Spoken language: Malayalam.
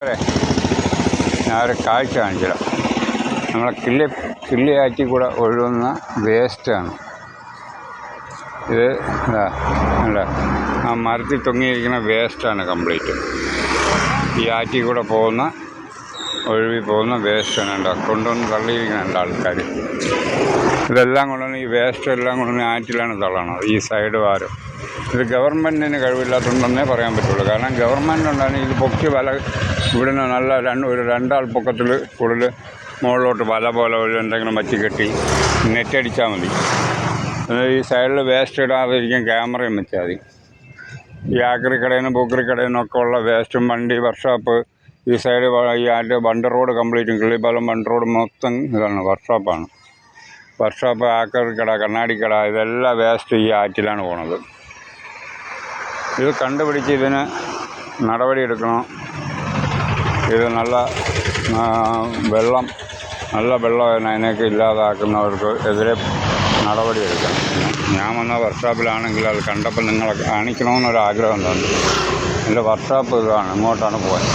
അതെ ഒരു കാഴ്ച കാണിച്ചിടാം നമ്മളെ കിള്ളി കിള്ളിയാറ്റി കൂടെ ഒഴുകുന്ന വേസ്റ്റാണ് ഇത് ഇതാ അല്ല ആ മരത്തിൽ തൊങ്ങിയിരിക്കുന്ന വേസ്റ്റാണ് കംപ്ലീറ്റ് ഈ ആറ്റി കൂടെ പോകുന്ന ഒഴുകി പോകുന്ന വേസ്റ്റാണ് ഉണ്ടോ കൊണ്ടുവന്ന് തള്ളിയിരിക്കുന്നുണ്ട് ആൾക്കാർ ഇതെല്ലാം കൊണ്ടുവന്ന് ഈ വേസ്റ്റ് എല്ലാം കൊണ്ടുവന്ന് ആറ്റിലാണ് തള്ളണത് ഈ സൈഡ് വാരം. ഇത് ഗവൺമെന്റിന് കഴിവില്ലാത്തതുകൊണ്ടെന്നേ പറയാൻ പറ്റുള്ളൂ. കാരണം ഗവൺമെന്റ് ഉണ്ടായിരുന്നു ഇത് പൊക്കി വല ഇവിടുന്ന് നല്ല രണ്ട് ഒരു രണ്ടാൾ പൊക്കത്തിൽ കൂടുതൽ മുകളിലോട്ട് വല പോലെ ഒരു എന്തെങ്കിലും വച്ച് കെട്ടി നെറ്റടിച്ചാൽ മതി. ഈ സൈഡിൽ വേസ്റ്റ് ഇടാതിരിക്കും ക്യാമറയും വെച്ചാൽ മതി. ഈ ആക്രി കടയിൽ നിന്നും പൂക്കറി കടയിൽ നിന്നൊക്കെ ഉള്ള വേസ്റ്റും വണ്ടി വർക്ക്ഷോപ്പ് ഈ സൈഡ് ഈ ആറ്റ് ബണ്ട് റോഡ് കംപ്ലീറ്റും കിള്ളിപ്പാലം ബണ്ട് റോഡ് മൊത്തം ഇതാണ് വർക്ക്ഷോപ്പാണ്. വർക്ക്ഷോപ്പ് ആക്രി കണ്ണാടിക്കട കണ്ണാടി കട ഇതെല്ലാം വേസ്റ്റ് ഈ ആറ്റിലാണ് പോണത്. ഇത് കണ്ടുപിടിച്ച് ഇതിന് നടപടിയെടുക്കണം ഇത് നല്ല വെള്ളം നല്ല വെള്ളം അതിനൊക്കെ ഇല്ലാതാക്കുന്നവർക്ക് എതിരെ നടപടിയെടുക്കണം ഞാൻ വന്ന വർക്ക്ഷോപ്പിലാണെങ്കിൽ അത് കണ്ടപ്പോൾ നിങ്ങളെ കാണിക്കണമെന്നൊരാഗ്രഹം തോന്നി. എന്റെ വർക്ക്ഷോപ്പ് ഇതാണ് ഇങ്ങോട്ടാണ് പോയത്.